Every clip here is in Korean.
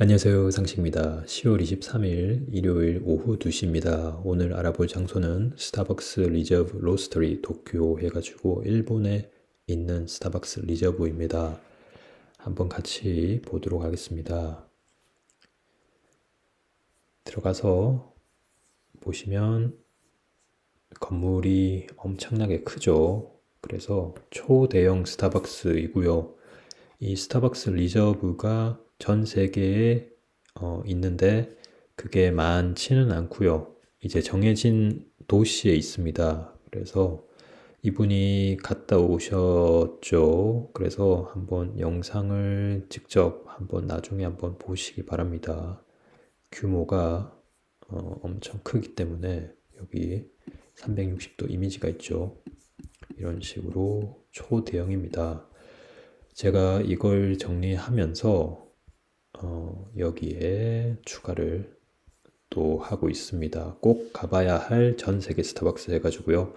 안녕하세요. 상식입니다. 10월 23일 일요일 오후 2시입니다. 오늘 알아볼 장소는 스타벅스 리저브 로스터리 도쿄 해가지고 일본에 있는 스타벅스 리저브입니다. 한번 같이 보도록 하겠습니다. 들어가서 보시면 건물이 엄청나게 크죠. 그래서 초대형 스타벅스이고요. 이 스타벅스 리저브가 전 세계에 어, 있는데 그게 많지는 않고요. 이제 정해진 도시에 있습니다. 그래서 이분이 갔다 오셨죠. 그래서 한번 영상을 직접 한번 나중에 한번 보시기 바랍니다. 규모가 어, 엄청 크기 때문에 여기 360도 이미지가 있죠. 이런 식으로 초대형입니다. 제가 이걸 정리하면서 어, 여기에 추가를 또 하고 있습니다. 꼭 가봐야 할 전 세계 스타벅스 해가지고요.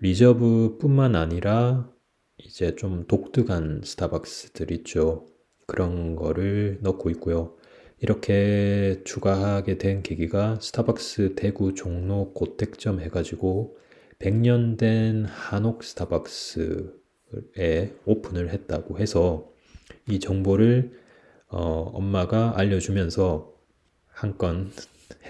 리저브뿐만 아니라 이제 좀 독특한 스타벅스들 있죠. 그런 거를 넣고 있고요. 이렇게 추가하게 된 계기가 스타벅스 대구 종로 고택점 해가지고 100년 된 한옥 스타벅스에 오픈을 했다고 해서 이 정보를 어, 엄마가 알려주면서 한 건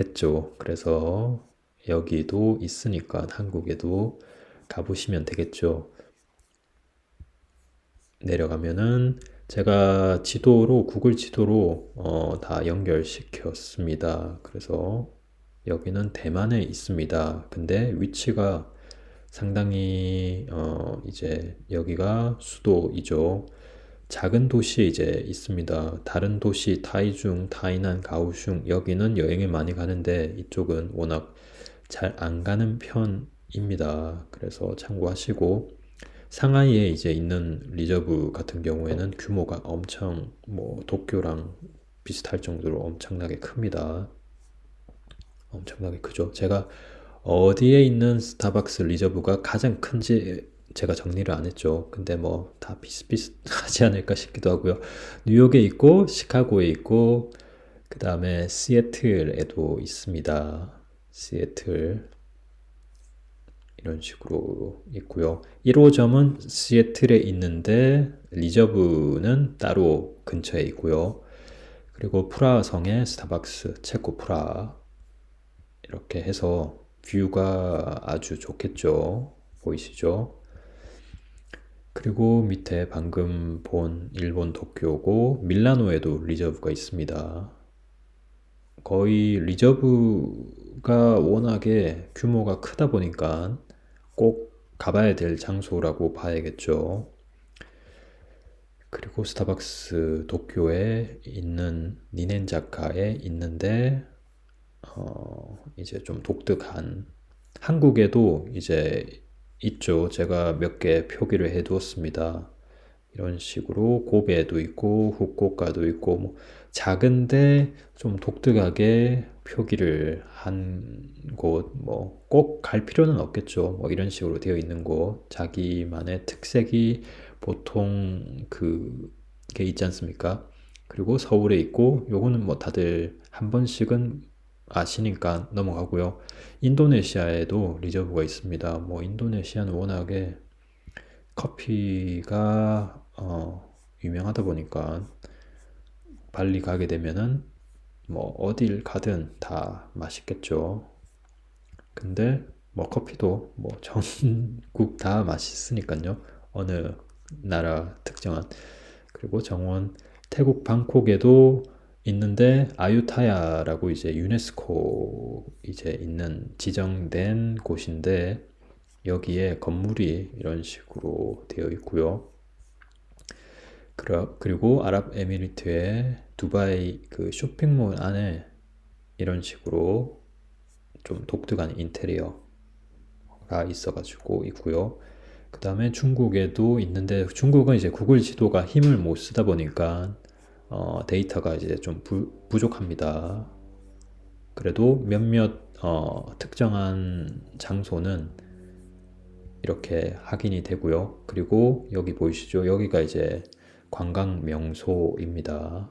했죠. 그래서 여기도 있으니까 한국에도 가보시면 되겠죠. 내려가면은 제가 지도로 구글 지도로 어, 다 연결시켰습니다. 그래서 여기는 대만에 있습니다. 근데 위치가 상당히 어, 이제 여기가 수도이죠. 작은 도시에 이제 있습니다. 다른 도시 타이중, 타이난, 가오슝 여기는 여행을 많이 가는데 이쪽은 워낙 잘 안 가는 편입니다. 그래서 참고하시고 상하이에 이제 있는 리저브 같은 경우에는 규모가 엄청 뭐 도쿄랑 비슷할 정도로 엄청나게 큽니다. 엄청나게 크죠. 제가 어디에 있는 스타벅스 리저브가 가장 큰지 제가 정리를 안 했죠. 근데 뭐 다 비슷비슷하지 않을까 싶기도 하고요. 뉴욕에 있고 시카고에 있고 그 다음에 시애틀에도 있습니다. 시애틀 이런 식으로 있고요. 1호점은 시애틀에 있는데 리저브는 따로 근처에 있고요. 그리고 프라하 성의 스타벅스 체코 프라 이렇게 해서 뷰가 아주 좋겠죠. 보이시죠? 그리고 밑에 방금 본 일본 도쿄고 밀라노에도 리저브가 있습니다. 거의 리저브가 워낙에 규모가 크다 보니까 꼭 가봐야 될 장소라고 봐야겠죠. 그리고 스타벅스 도쿄에 있는 니넨자카에 있는데 어, 이제 좀 독특한 한국에도 이제 있죠. 제가 몇 개 표기를 해 두었습니다. 이런 식으로 고베도 있고 후쿠오카도 있고 뭐 작은데 좀 독특하게 표기를 한 곳 뭐 꼭 갈 필요는 없겠죠. 뭐 이런 식으로 되어 있는 곳 자기만의 특색이 보통 그게 있지 않습니까? 그리고 서울에 있고 요거는 뭐 다들 한 번씩은 아시니까 넘어가고요. 인도네시아에도 리저브가 있습니다. 뭐 인도네시아는 워낙에 커피가 어, 유명하다 보니까 발리 가게 되면은 뭐 어딜 가든 다 맛있겠죠. 근데 뭐 커피도 뭐 전국 다 맛있으니까요. 어느 나라 특정한 그리고 정원 태국 방콕에도 있는데 아유타야라고 이제 유네스코 이제 있는 지정된 곳인데 여기에 건물이 이런 식으로 되어 있고요. 그리고 아랍에미리트의 두바이 그 쇼핑몰 안에 이런 식으로 좀 독특한 인테리어가 있어가지고 있고요. 그 다음에 중국에도 있는데 중국은 이제 구글 지도가 힘을 못 쓰다 보니까 어, 데이터가 이제 좀 부, 부족합니다. 그래도 몇몇 어, 특정한 장소는 이렇게 확인이 되고요. 그리고 여기 보이시죠? 여기가 이제 관광 명소입니다.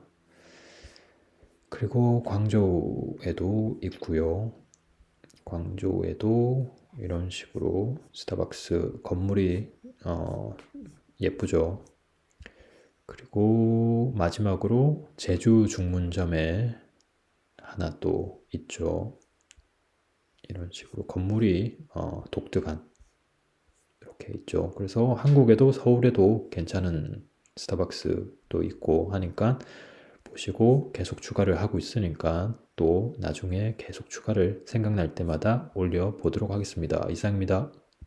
그리고 광저우에도 있고요. 광저우에도 이런 식으로 스타벅스 건물이 어, 예쁘죠. 그리고 마지막으로 제주 중문점에 하나 또 있죠. 이런 식으로 건물이 어, 독특한 이렇게 있죠. 그래서 한국에도 서울에도 괜찮은 스타벅스도 있고 하니까 보시고 계속 추가를 하고 있으니까 또 나중에 계속 추가를 생각날 때마다 올려 보도록 하겠습니다. 이상입니다.